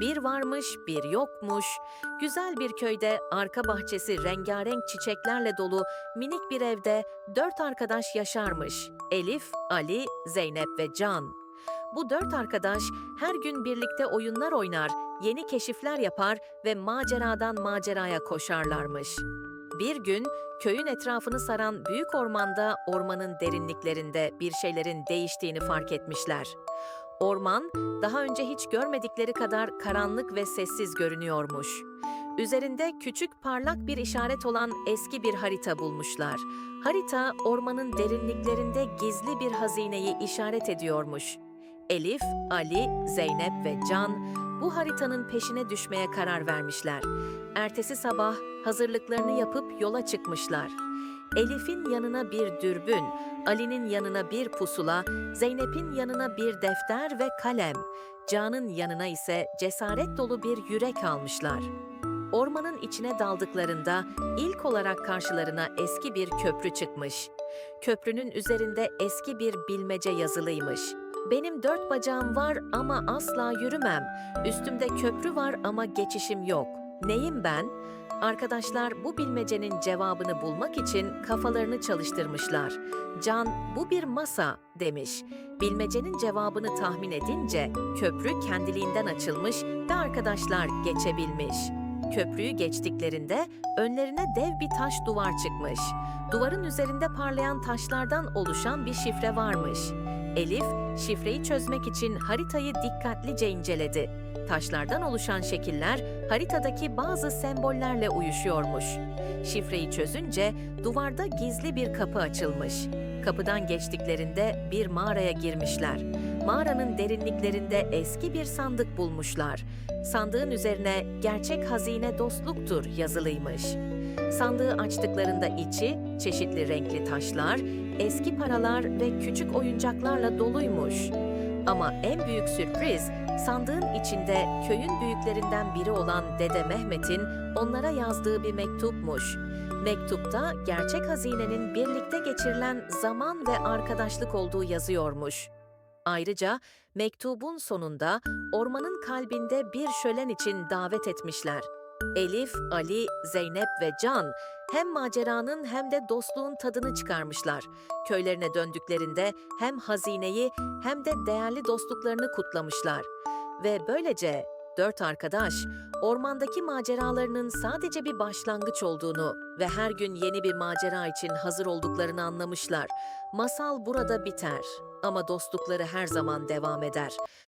Bir varmış, bir yokmuş. Güzel bir köyde arka bahçesi rengarenk çiçeklerle dolu minik bir evde dört arkadaş yaşarmış. Elif, Ali, Zeynep ve Can. Bu dört arkadaş her gün birlikte oyunlar oynar, yeni keşifler yapar ve maceradan maceraya koşarlarmış. Bir gün köyün etrafını saran büyük ormanda ormanın derinliklerinde bir şeylerin değiştiğini fark etmişler. Orman daha önce hiç görmedikleri kadar karanlık ve sessiz görünüyormuş. Üzerinde küçük parlak bir işaret olan eski bir harita bulmuşlar. Harita ormanın derinliklerinde gizli bir hazineyi işaret ediyormuş. Elif, Ali, Zeynep ve Can bu haritanın peşine düşmeye karar vermişler. Ertesi sabah hazırlıklarını yapıp yola çıkmışlar. Elif'in yanına bir dürbün, Ali'nin yanına bir pusula, Zeynep'in yanına bir defter ve kalem, Can'ın yanına ise cesaret dolu bir yürek almışlar. Ormanın içine daldıklarında ilk olarak karşılarına eski bir köprü çıkmış. Köprünün üzerinde eski bir bilmece yazılıymış. Benim dört bacağım var ama asla yürümem. Üstümde köprü var ama geçişim yok. Neyim ben? Arkadaşlar bu bilmecenin cevabını bulmak için kafalarını çalıştırmışlar. Can bu bir masa demiş. Bilmecenin cevabını tahmin edince köprü kendiliğinden açılmış ve arkadaşlar geçebilmiş. Köprüyü geçtiklerinde önlerine dev bir taş duvar çıkmış. Duvarın üzerinde parlayan taşlardan oluşan bir şifre varmış. Elif, şifreyi çözmek için haritayı dikkatlice inceledi. Taşlardan oluşan şekiller haritadaki bazı sembollerle uyuşuyormuş. Şifreyi çözünce duvarda gizli bir kapı açılmış. Kapıdan geçtiklerinde bir mağaraya girmişler. Mağaranın derinliklerinde eski bir sandık bulmuşlar. Sandığın üzerine gerçek hazine dostluktur yazılıymış. Sandığı açtıklarında içi çeşitli renkli taşlar, eski paralar ve küçük oyuncaklarla doluymuş. Ama en büyük sürpriz sandığın içinde köyün büyüklerinden biri olan Dede Mehmet'in onlara yazdığı bir mektupmuş. Mektupta gerçek hazinenin birlikte geçirilen zaman ve arkadaşlık olduğu yazıyormuş. Ayrıca mektubun sonunda ormanın kalbinde bir şölen için davet etmişler. Elif, Ali, Zeynep ve Can hem maceranın hem de dostluğun tadını çıkarmışlar. Köylerine döndüklerinde hem hazineyi hem de değerli dostluklarını kutlamışlar. Ve böylece dört arkadaş ormandaki maceralarının sadece bir başlangıç olduğunu ve her gün yeni bir macera için hazır olduklarını anlamışlar. Masal burada biter ama dostlukları her zaman devam eder.